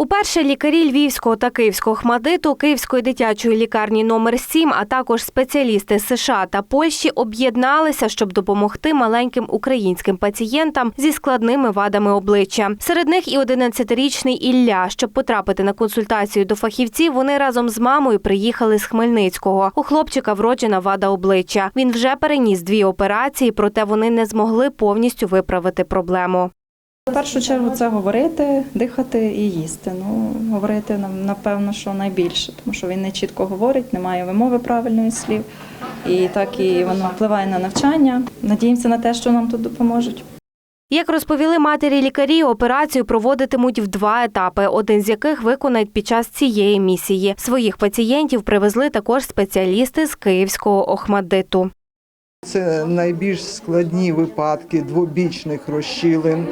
Уперше лікарі Львівського та Київського хмадиту, Київської дитячої лікарні номер 7, а також спеціалісти США та Польщі об'єдналися, щоб допомогти маленьким українським пацієнтам зі складними вадами обличчя. Серед них і 11-річний Ілля. Щоб потрапити на консультацію до фахівців, вони разом з мамою приїхали з Хмельницького. У хлопчика вроджена вада обличчя. Він вже переніс дві операції, проте вони не змогли повністю виправити проблему. В першу чергу це говорити, дихати і їсти. Ну, говорити нам, напевно, що найбільше, тому що він не чітко говорить, немає вимови правильної слів. І так і воно впливає на навчання. Надіємося на те, що нам тут допоможуть. Як розповіли матері лікарі, операцію проводитимуть в два етапи, один з яких виконають під час цієї місії. Своїх пацієнтів привезли також спеціалісти з київського охмаддиту. Це найбільш складні випадки двобічних розщілин,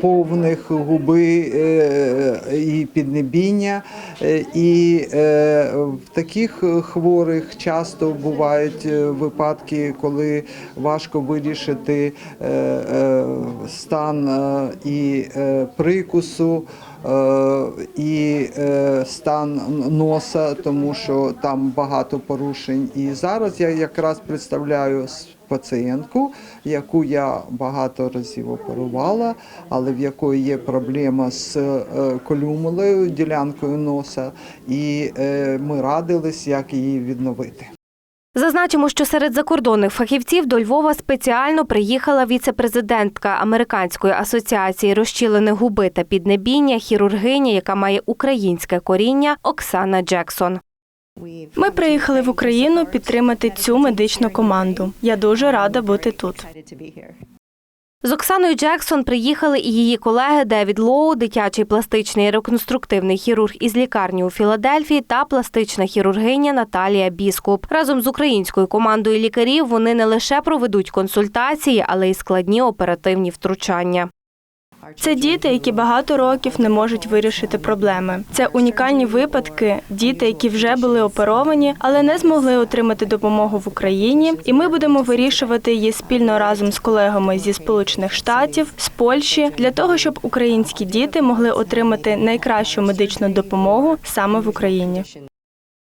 повних губи е, і піднебіння. Е, І е, в таких хворих часто бувають випадки, коли важко вирішити стан і прикусу. І стан носа, тому що там багато порушень. І зараз я якраз представляю пацієнтку, яку я багато разів оперувала, але в якої є проблема з е, колюмолею, ділянкою носа, і е, ми радились, як її відновити. Зазначимо, що серед закордонних фахівців до Львова спеціально приїхала віце-президентка Американської асоціації розчілених губи та піднебіння, хірургиня, яка має українське коріння Оксана Джексон. Ми приїхали в Україну підтримати цю медичну команду. Я дуже рада бути тут. З Оксаною Джексон приїхали і її колеги Девід Лоу, дитячий пластичний реконструктивний хірург із лікарні у Філадельфії та пластична хірургиня Наталія Біскуп. Разом з українською командою лікарів вони не лише проведуть консультації, але й складні оперативні втручання. Це діти, які багато років не можуть вирішити проблеми. Це унікальні випадки, діти, які вже були оперовані, але не змогли отримати допомогу в Україні. І ми будемо вирішувати її спільно разом з колегами зі Сполучених Штатів, з Польщі, для того, щоб українські діти могли отримати найкращу медичну допомогу саме в Україні.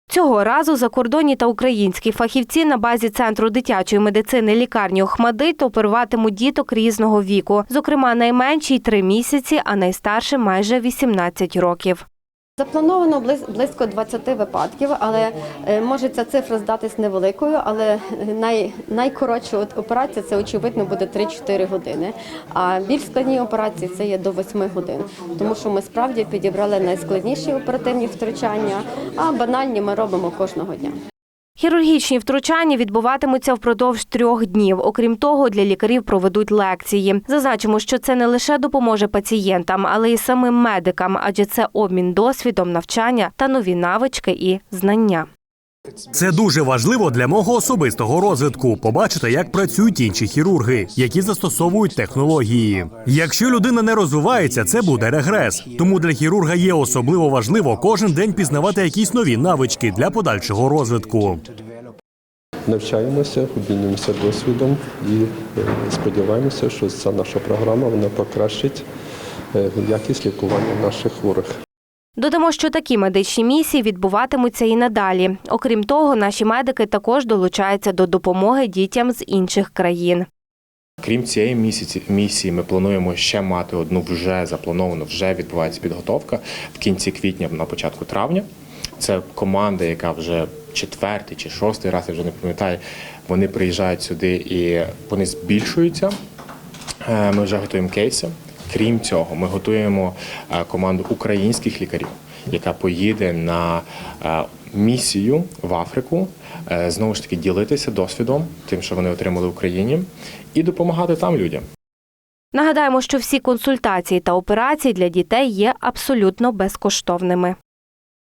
Цього разу закордонні та українські фахівці на базі центру дитячої медицини лікарні Охмадит оперуватимуть діток різного віку. Зокрема, найменшій – три місяці, а найстарший – майже 18 років. Заплановано близ- близько 20 випадків, але е, може ця цифра здатись невеликою, але най, найкоротша операція це очевидно буде 3-4 години. А більш складні операції це є до 8 годин. Тому що ми справді підібрали найскладніші оперативні втручання, а банальні ми робимо кожного дня. Хірургічні втручання відбуватимуться впродовж трьох днів. Окрім того, для лікарів проведуть лекції. Зазначимо, що це не лише допоможе пацієнтам, але й самим медикам, адже це обмін досвідом, навчання та нові навички і знання. Це дуже важливо для мого особистого розвитку. Побачити, як працюють інші хірурги, які застосовують технології. Якщо людина не розвивається, це буде регрес. Тому для хірурга є особливо важливо кожен день пізнавати якісь нові навички для подальшого розвитку. навчаємося, обмінюємося досвідом і е, сподіваємося, що ця наша програма вона покращить е, якість лікування наших хворих. Додамо, що такі медичні місії відбуватимуться і надалі. Окрім того, наші медики також долучаються до допомоги дітям з інших країн. Крім цієї місяці місії, ми плануємо ще мати одну вже заплановану, вже відбувається підготовка в кінці квітня, на початку травня. Це команда, яка вже четвертий чи шостий раз, я вже не пам'ятаю. Вони приїжджають сюди і вони збільшуються. Е, Ми вже готуємо кейси. Крім цього, ми готуємо е, команду українських лікарів, яка поїде на е, місію в Африку, е, знову ж таки ділитися досвідом, тим, що вони отримали в Україні, і допомагати там людям. Нагадаємо, що всі консультації та операції для дітей є абсолютно безкоштовними.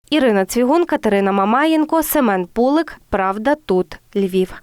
Ірина Цвігун, Катерина Мамаєнко, Семен Пулик. Правда тут Львів.